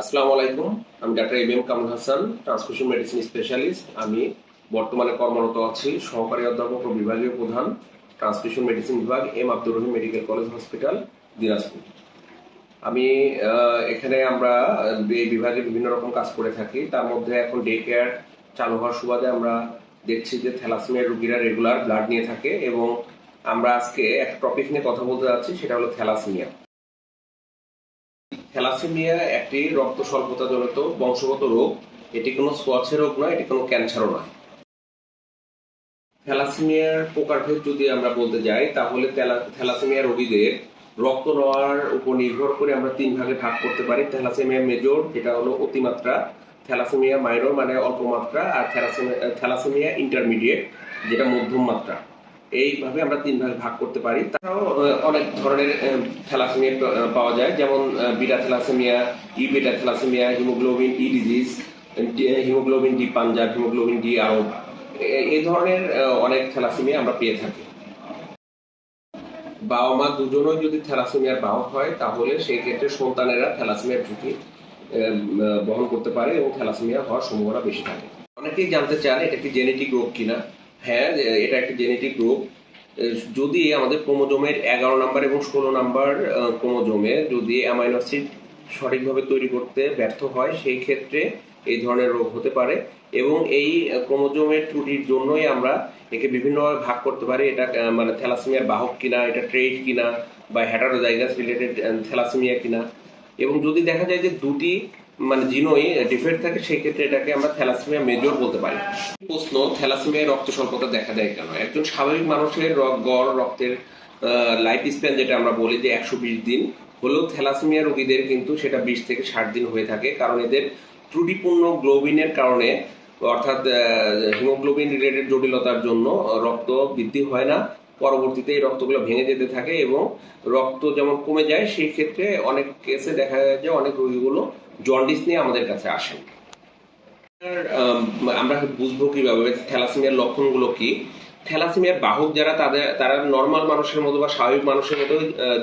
আসসালামু আলাইকুম, আমি doctor M M Kamrul Hasan transmission medicine specialist. আমি বর্তমানে কর্মরত আছি সহকারী অধ্যাপক ও বিভাগীয় প্রধান ট্রান্সমিশন মেডিসিন বিভাগ, M Abdur Rahim medical college hospital, Dinajpur. আমি এখানে আমরা এই বিভাগে বিভিন্ন রকম কাজ করে থাকি। তার মধ্যে এখন ডে কেয়ার চালু হওয়ার সুবাদে আমরা দেখছি যে থ্যালাসেমিয়া রোগীরা রেগুলার ব্লাড নিয়ে থাকে এবং আমরা আজকে একটা টপিক নিয়ে কথা বলতে যাচ্ছি, সেটা হলো থ্যালাসেমিয়া। থ্যালাসেমিয়া একটি রক্ত স্বল্পতাজনিত বংশগত রোগ। এটি কোনো সোয়াচের রোগ নয়, এটি কোনো ক্যান্সারও নয়। থ্যালাসেমিয়ার প্রকারভেদ যদি আমরা বলতে যাই, তাহলে থ্যালা- থ্যালাসেমিয়া রোগীদের রক্ত নেওয়ার উপর নির্ভর করে আমরা তিন ভাগে ভাগ করতে পারি। থ্যালাসেমিয়া মেজর, যেটা হলো অতিমাত্রা, থ্যালাসেমিয়া মাইনর মানে অল্প মাত্রা, আর থ্যালাসেমিয়া ইন্টারমিডিয়েট, যেটা মধ্যম মাত্রা। এইভাবে আমরা তিন ভাগে ভাগ করতে পারি। তাছাড়াও অনেক ধরনের থ্যালাসেমিয়া পাওয়া যায়। যেমন beta thalassaemia, E beta thalassaemia, haemoglobin, E disease haemoglobin, D Punjab, haemoglobin, D আরব। এই ধরনের অনেক থ্যালাসেমিয়া আমরা পেয়ে থাকি। বাবা মা দুজনই যদি থ্যালাসেমিয়ার বাহক হয়, তাহলে সেই ক্ষেত্রে সন্তানেরা থ্যালাসেমিয়ার ঝুঁকি বহন করতে পারে এবং থ্যালাসেমিয়া হওয়ার সম্ভাবনা বেশি থাকে। অনেকেই জানতে চান, এটা কি জেনেটিক রোগ কিনা? হ্যাঁ এটা একটা জেনেটিক রোগ যদি আমাদের ক্রোমোজোমের এগারো নাম্বার এবং ষোলো নাম্বার ক্রোমোজোমে যদি অ্যামাইনো অ্যাসিড সঠিকভাবে তৈরি করতে ব্যর্থ হয়, সেই ক্ষেত্রে এই ধরনের রোগ হতে পারে এবং এই ক্রোমোজোমের ত্রুটির জন্যই আমরা একে বিভিন্নভাবে ভাগ করতে পারি। এটা মানে থ্যালাসেমিয়ার বাহক কিনা, এটা ট্রেড কিনা বা হ্যাটারোজাইগাস রিলেটেড থ্যালাসেমিয়া কিনা। এবং যদি দেখা যায় যে দুটি মানে জিনোই ডিফেক্ট থাকে, সেই ক্ষেত্রে এটাকে আমরা থ্যালাসেমিয়া মেজর বলতে পারি। প্রশ্ন থ্যালাসেমিয়া রক্ত স্বল্পতা দেখা দেয় কেন? একজন স্বাভাবিক মানুষের গড়, রক্তের লাইফ স্প্যান যেটা আমরা বলি যে একশো বিশ দিন, হলেও থ্যালাসেমিয়া রোগীদের কিন্তু সেটা বিশ থেকে ষাট দিন হয়ে থাকে। কারণ এদের ত্রুটিপূর্ণ গ্লোবিনের কারণে, অর্থাৎ হিমোগ্লোবিন রিলেটেড জটিলতার জন্য রক্ত বৃদ্ধি হয় না। পরবর্তীতে এই রক্তগুলো ভেঙে যেতে থাকে এবং রক্ত যেমন কমে যায়, সেই ক্ষেত্রে অনেক কেসে দেখা যায় যে অনেক রোগীগুলো জন্ডিস নিয়ে আমাদের কাছে আসেন। আমরা বুঝব কীভাবে থ্যালাসেমিয়ার লক্ষণগুলো কি? থ্যালাসেমিয়ার বাহক যারা, তাদের, তারা নর্মাল মানুষের মতো বা স্বাভাবিক মানুষের মতো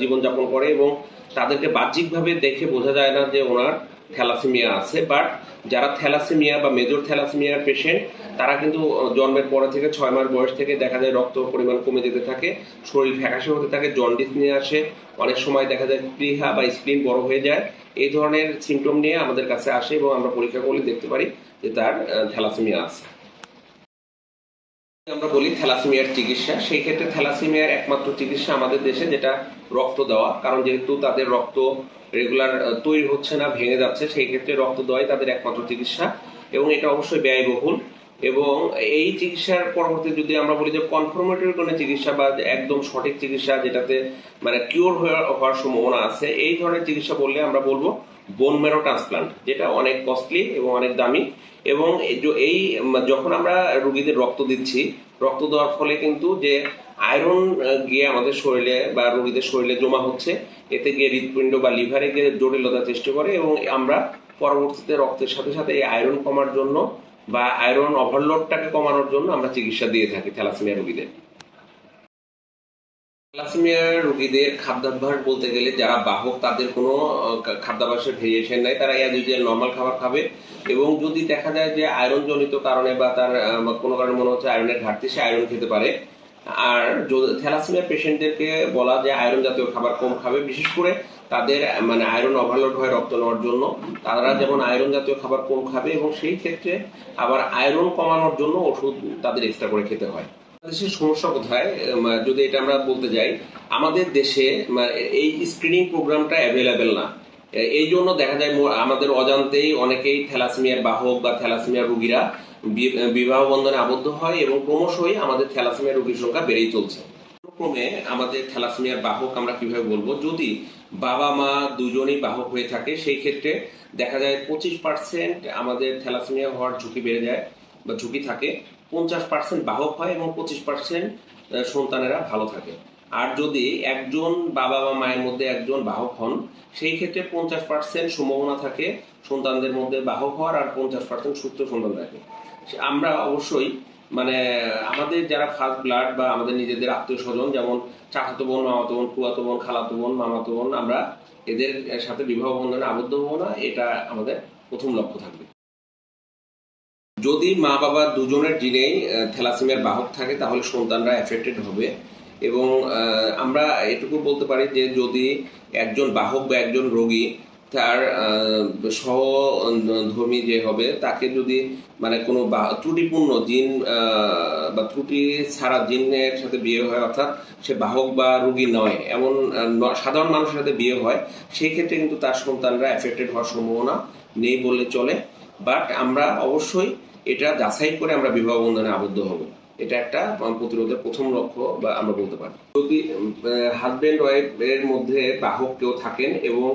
জীবনযাপন করে এবং তাদেরকে বাহ্যিকভাবে দেখে বোঝা যায় না যে ওনার থ্যালাসেমিয়া আছে বাট যারা থ্যালাসেমিয়া বা মেজর থ্যালাসেমিয়ার পেশেন্ট তারা কিন্তু জন্মের পরে থেকে ছয় মাস বয়স থেকে দেখা যায় রক্ত পরিমাণ কমে যেতে থাকে, শরীর ফ্যাকাশে হতে থাকে জন্ডিস নিয়ে আসে, অনেক সময় দেখা যায় প্লিহা বা স্প্লিন বড় হয়ে যায়। এই ধরনের সিমটম নিয়ে আমাদের কাছে আসে এবং আমরা পরীক্ষা করলে দেখতে পারি যে তার থ্যালাসেমিয়া আছে। আমরা বলি থ্যালাসেমিয়ার চিকিৎসা। সেই ক্ষেত্রে থ্যালাসেমিয়ার একমাত্র চিকিৎসা আমাদের দেশে, যেটা রক্ত দেওয়া। কারণ যেহেতু তাদের রক্ত রেগুলার তৈরি হচ্ছে না, ভেঙে যাচ্ছে, সেই ক্ষেত্রে রক্ত দেওয়াই তাদের একমাত্র চিকিৎসা। এবং এটা অবশ্যই ব্যয়বহুল। এবং এই চিকিৎসার পরবর্তী যদি আমরা বলি যে কনফার্মেটরি কোনো চিকিৎসা বা একদম সঠিক চিকিৎসা যেটাতে মানে কিওর হওয়ার সম্ভাবনা আছে, এই ধরনের চিকিৎসা বললে আমরা বলব বোন মেরো ট্রান্সপ্লান্ট যেটা অনেক কস্টলি এবং অনেক দামি এবং এই যখন আমরা রুগীদের রক্ত দিচ্ছি, রক্ত দেওয়ার ফলে কিন্তু যে আয়রন গিয়ে আমাদের শরীরে বা রোগীদের শরীরে জমা হচ্ছে, এতে গিয়ে হৃৎপিণ্ড বা লিভারে গিয়ে জটিলতা সৃষ্টি করে এবং আমরা পরবর্তীতে রক্তের সাথে সাথে এই আয়রন কমার জন্য বা আয়রন ওভারলোডটাকে কমানোর জন্য আমরা চিকিৎসা দিয়ে থাকি থ্যালাসেমিয়া রোগীদের। থ্যালাসেমিয়া রোগীদের খাদ্যাভ্যাস বলতে গেলে যারা বাহক, তাদের কোনো খাদ্যাভ্যাসের ভেরিয়েশন নাই। তারা ইউজুয়াল নর্মাল খাবার খাবে এবং যদি দেখা যায় যে আয়রন জনিত কারণে বা তার কোনো কারণে মনে হচ্ছে আয়রনের ঘাটতি, সে আয়রন খেতে পারে। আর থ্যালাসেমিয়া পেশেন্টদেরকে বলা যে আয়রন জাতীয় খাবার কম খাবে, বিশেষ করে তাদের মানে আয়রন ওভারলোড হয় রক্ত নেওয়ার জন্য। তারা যেমন আয়রন জাতীয় খাবার কম খাবে এবং সেই ক্ষেত্রে আবার আয়রন কমানোর জন্য ওষুধ তাদের এক্সট্রা করে খেতে হয়। দেশের সমস্যা কোথায়? যদি এটা আমরা বলতে যাই, আমাদের দেশে এই স্ক্রিনিং প্রোগ্রামটা অ্যাভেলেবেল না। এই জন্য দেখা যায় আমাদের অজান্তেই অনেকেই থ্যালাসেমিয়ার বাহক বা থ্যালাসেমিয়ার রুগীরা বিবাহ বন্ধনে আবদ্ধ হয় এবং ক্রমশই আমাদের থ্যালাসেমিয়ার রোগীর সংখ্যা বেড়েই চলছে। ক্রমে আমাদের থ্যালাসেমিয়ার বাহক আমরা কীভাবে বলব? যদি বাবা মা দুজনেই বাহক হয়ে থাকে, সেই ক্ষেত্রে দেখা যায় পঁচিশ পার্সেন্ট আমাদের থ্যালাসেমিয়া হওয়ার ঝুঁকি বেড়ে যায় বা ঝুঁকি থাকে। পঞ্চাশ পার্সেন্ট বাহক হয় এবং পঁচিশ পার্সেন্ট সন্তানেরা ভালো থাকে। আর যদি একজন বাবা বা মায়ের মধ্যে একজন বাহক হন, সেই ক্ষেত্রে পঞ্চাশ পার্সেন্ট সম্ভাবনা থাকে সন্তানদের মধ্যে বাহক হওয়ার আর পঞ্চাশ পার্সেন্ট সুস্থ সন্তান থাকে আমরা অবশ্যই মানে আমাদের যারা ফার্স্ট ব্লাড বা আমাদের নিজেদের আত্মীয় স্বজন, যেমন চাচাতো বোন, মামাতো বোন ফুয়াতো বোন, খালাতো বোন, মামাতো বোন, আমরা এদের সাথে বিবাহ বন্ধনে আবদ্ধ হব না, এটা আমাদের প্রথম লক্ষ্য থাকবে। যদি মা বাবা দুজনের জিনেই থ্যালাসেমিয়ার বাহক থাকে, তাহলে সন্তানরা এফেক্টেড হবে এবং আমরা এটুকু বলতে পারি যে যদি একজন বাহক বা একজন রোগী তার সহধর্মী যে হবে, তাকে যদি মানে কোনো ত্রুটিপূর্ণ জিন বা ত্রুটি ছাড়া জিনের সাথে বিয়ে হয়, অর্থাৎ সে বাহক বা রোগী নয়, এমন সাধারণ মানুষের সাথে বিয়ে হয় সেই ক্ষেত্রে কিন্তু তার সন্তানরা এফেক্টেড হওয়ার সম্ভাবনা নেই বললে চলে। বাট আমরা অবশ্যই এটা যাচাই করে আমরা বিবাহ বন্ধনে আবদ্ধ হব। এটা একটা প্রতিরোধের প্রথম লক্ষ্য বা আমরা বলতে পারি। যদি হাজবেন্ড ওয়াইফ এর মধ্যে বাহক কেউ থাকেন এবং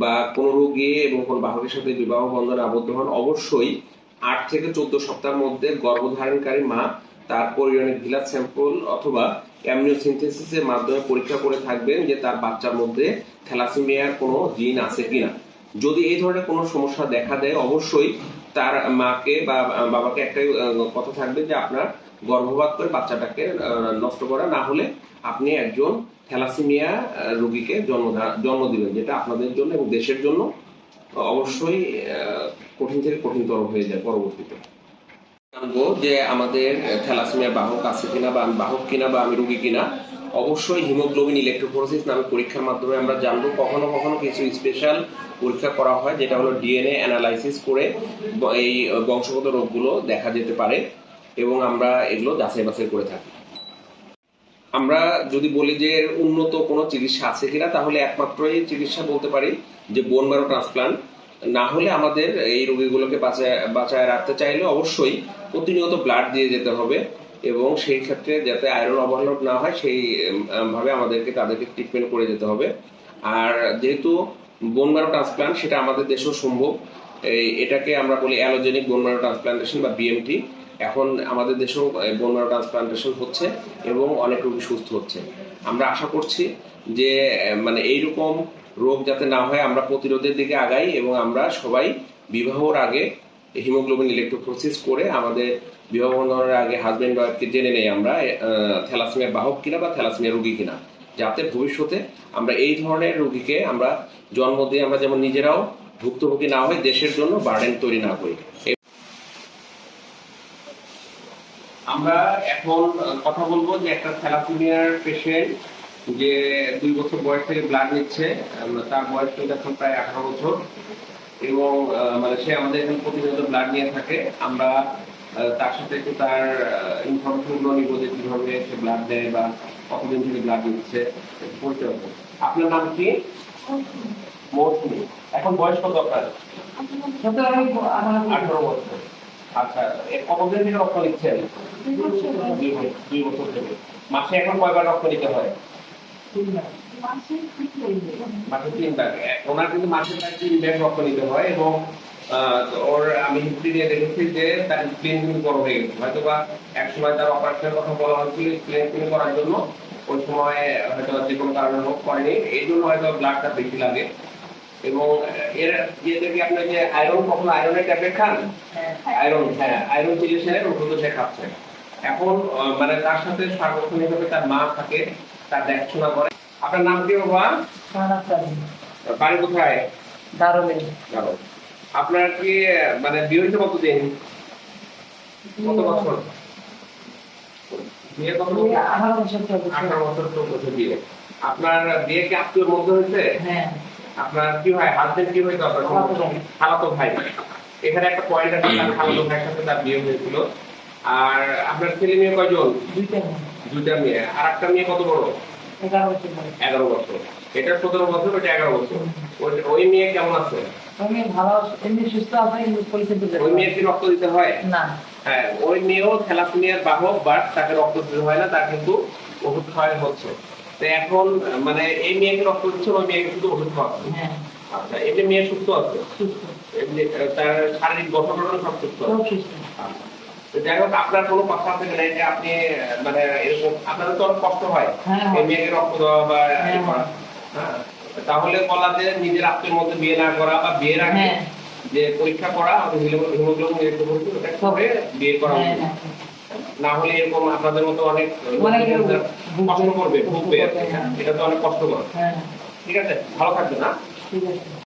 বা কোনো রোগী এবং কোন বাহকের সাথে বিবাহ বন্ধনে আবদ্ধ হন, অবশ্যই আট থেকে চোদ্দ সপ্তাহের মধ্যে গর্ভধারণকারী মা, তার পরিজনের ভিলাস স্যাম্পল অথবা অ্যামনিওসিনথেসিসের মাধ্যমে পরীক্ষা করে থাকবেন যে তার বাচ্চার মধ্যে থ্যালাসিমিয়ার কোনো জিন আছে কিনা। যদি এই ধরনের কোনো সমস্যা দেখা দেয়, অবশ্যই তার মাকে বা বাবাকে একটাই কথা থাকবে যে আপনার গর্ভপাত করে বাচ্চাটাকে নষ্ট করা। না হলে আপনি একজন থ্যালাসিমিয়া রোগীকে জন্ম জন্ম দিবেন, যেটা আপনাদের জন্য এবং দেশের জন্য অবশ্যই কঠিন থেকে কঠিনতর হয়ে যায় পরবর্তীতে। জানব যে আমাদের থ্যালাসেমিয়া বাহক আছে কিনা বা আমি বাহক কিনা বা আমি রোগী কিনা। অবশ্যই হিমোগ্লোবিন ইলেকট্রোফোরেসিস নামে পরীক্ষার মাধ্যমে আমরা জানব কখনো কখনো কিছু স্পেশাল পরীক্ষা করা হয়, যেটা হলো ডিএনএ অ্যানালাইসিস করে এই বংশগত রোগগুলো দেখা যেতে পারে এবং আমরা এগুলো যাচাই বাছাই করে থাকি। আমরা যদি বলি যে উন্নত কোনো চিকিৎসা আছে কিনা, তাহলে একমাত্রই চিকিৎসা বলতে পারি যে বোন ম্যারো ট্রান্সপ্লান্ট না হলে আমাদের এই রোগীগুলোকে বাঁচায় বাঁচায় রাখতে চাইলে অবশ্যই প্রতিনিয়ত ব্লাড দিয়ে যেতে হবে। এবং সেই ক্ষেত্রে যাতে আয়রন ওভারলোড না হয়, সেই ভাবে আমাদেরকে তাদেরকে ট্রিটমেন্ট করে যেতে হবে। আর যেহেতু বোন ম্যারো ট্রান্সপ্লান্ট সেটা আমাদের দেশেও সম্ভব। এই, এটাকে আমরা বলি অ্যালোজেনিক বোন ম্যারো ট্রান্সপ্লান্টেশন বা বিএমটি এখন আমাদের দেশেও বোন ম্যারো ট্রান্সপ্লান্টেশন হচ্ছে এবং অনেক রোগী সুস্থ হচ্ছে। আমরা আশা করছি যে মানে এইরকম রোগ যাতে না হয়, আমরা প্রতিরোধের দিকে আগাই এবং আমরা সবাই বিবাহর আগে হিমোগ্লোবিন ইলেকট্রোপ্রোসিস করে আমাদের বিবাহ বন্ধনের আগে হাজবেন্ড ওয়াইফকে জেনে নেই আমরা থ্যালাসেমিয়ার বাহক কিনা বা থ্যালাসেমিয়া রোগী কিনা, যাতে ভবিষ্যতে আমরা এই ধরনের রোগীকে আমরা জন্ম দিয়ে আমরা যেমন নিজেরাও ভুক্তভোগী না হই, দেশের জন্য বার্ডেন তৈরি না করি। আমরা এখন কথা বলব যে একটা থ্যালাসেমিয়ার পেশেন্ট যে দুই বছর বয়স থেকে ব্লাড নিচ্ছে তার বয়স কিন্তু এখন প্রায় আঠারো বছর। এবং মানে সে আমাদের এখানে প্রতিনিয়ত ব্লাড নিয়ে থাকে। আমরা তার সাথে একটু তার ইনফরমেশনগুলো নিব যে কীভাবে সে ব্লাড দেয় বা কতদিন থেকে ব্লাড নিচ্ছে একটু পরিচয় করব। আপনার নাম কি? মৌসুমি। এখন বয়স কত আপনার? আঠারো বছর। আচ্ছা কতদিন থেকে রক্ত নিচ্ছেন? দুই বছর থেকে। মাসে এখন কয়বার রক্ত নিতে হয়? মাসে তিনবার। এ- ওনার কিন্তু মাসে প্রায় তিন ব্যাগ রক্ত নিতে হয় এবং ওর আমি হিস্ট্রি নিয়ে দেখেছি যে তার স্প্লিন কিন্তু বড় হয়ে গেছে। হয়তো বা এক সময় তার অপারেশনের কথা বলা হয়েছিল স্প্লিন করার জন্য। ওই সময় হয়তো যে কোনো কারণে হোক করেনি। এই জন্য হয়তো ব্লাডটা বেশি লাগে। এবং এর ইয়ে থেকে আপনি যে আয়রন কখনো আয়রনের ট্যাবলেট খান? আয়রন হ্যাঁ আয়রন চিকিৎসার ওষুধ সে খাচ্ছে। এখন মানে তার সাথে সার্বক্ষণিকভাবে তার মা থাকে তার দেখাশোনা করে। আপনার নাম কি বাবা? বাড়ি কোথায়? জানো আপনার কি মানে বিয়ে হয়েছে কতদিন? কত বছর? বিয়ে কত বছর? আঠারো বছর তো বছর বিয়ে। আপনার বিয়ে কি আত্মীয়র মধ্যে হয়েছে? আপনার কি হয়? হাজবেন্ড কি হয়েছে আপনার। খালাতো ভাই। এখানে একটা পয়েন্ট আছে তার খালাতো ভাইয়ের সাথে তার বিয়ে হয়েছিল। আর আপনার ছেলে মেয়ে কয়জন? দুইটা মেয়ে। আর একটা মেয়ে কত বড়? এগারো বছর এটা সতেরো বছর ওটা এগারো বছর। ওই- মেয়ে কেমন আছে? ওই মেয়ে কি রক্ত দিতে হয়? হ্যাঁ ওই মেয়েও থ্যালাসেমিয়ার বাহক বাট তাকে রক্ত দিতে হয় না তার কিন্তু ওষুধ খাওয়াই হচ্ছে। তো এখন মানে এই মেয়েকে রক্ত দিচ্ছে ওই মেয়েকে শুধু ওষুধ খাওয়াচ্ছে? আচ্ছা এমনি মেয়ে সুস্থ আছে? এমনি তার শারীরিক গঠন সব সুস্থ? আছে আচ্ছা। তো যাই হোক আপনার কোনো কথা আছে কিনা যে আপনি মানে এরকম আপনাদের তো অনেক কষ্ট হয় হ্যাঁ, এই মেয়েকে রক্ত দেওয়া বা হ্যাঁ, তাহলে বলা যে নিজের আত্মের মধ্যে বিয়ে না করা বা বিয়ের আগে। যে পরীক্ষা করা হিমোগ্লোবিন ইলেকট্রোফোরেসিস করে বিয়ে করা না হলে এরকম আপনাদের মতো অনেক কষ্ট করবে ভুগবে? এটা তো অনেক কষ্টকর। ঠিক আছে? ভালো থাকবে না ঠিক আছে।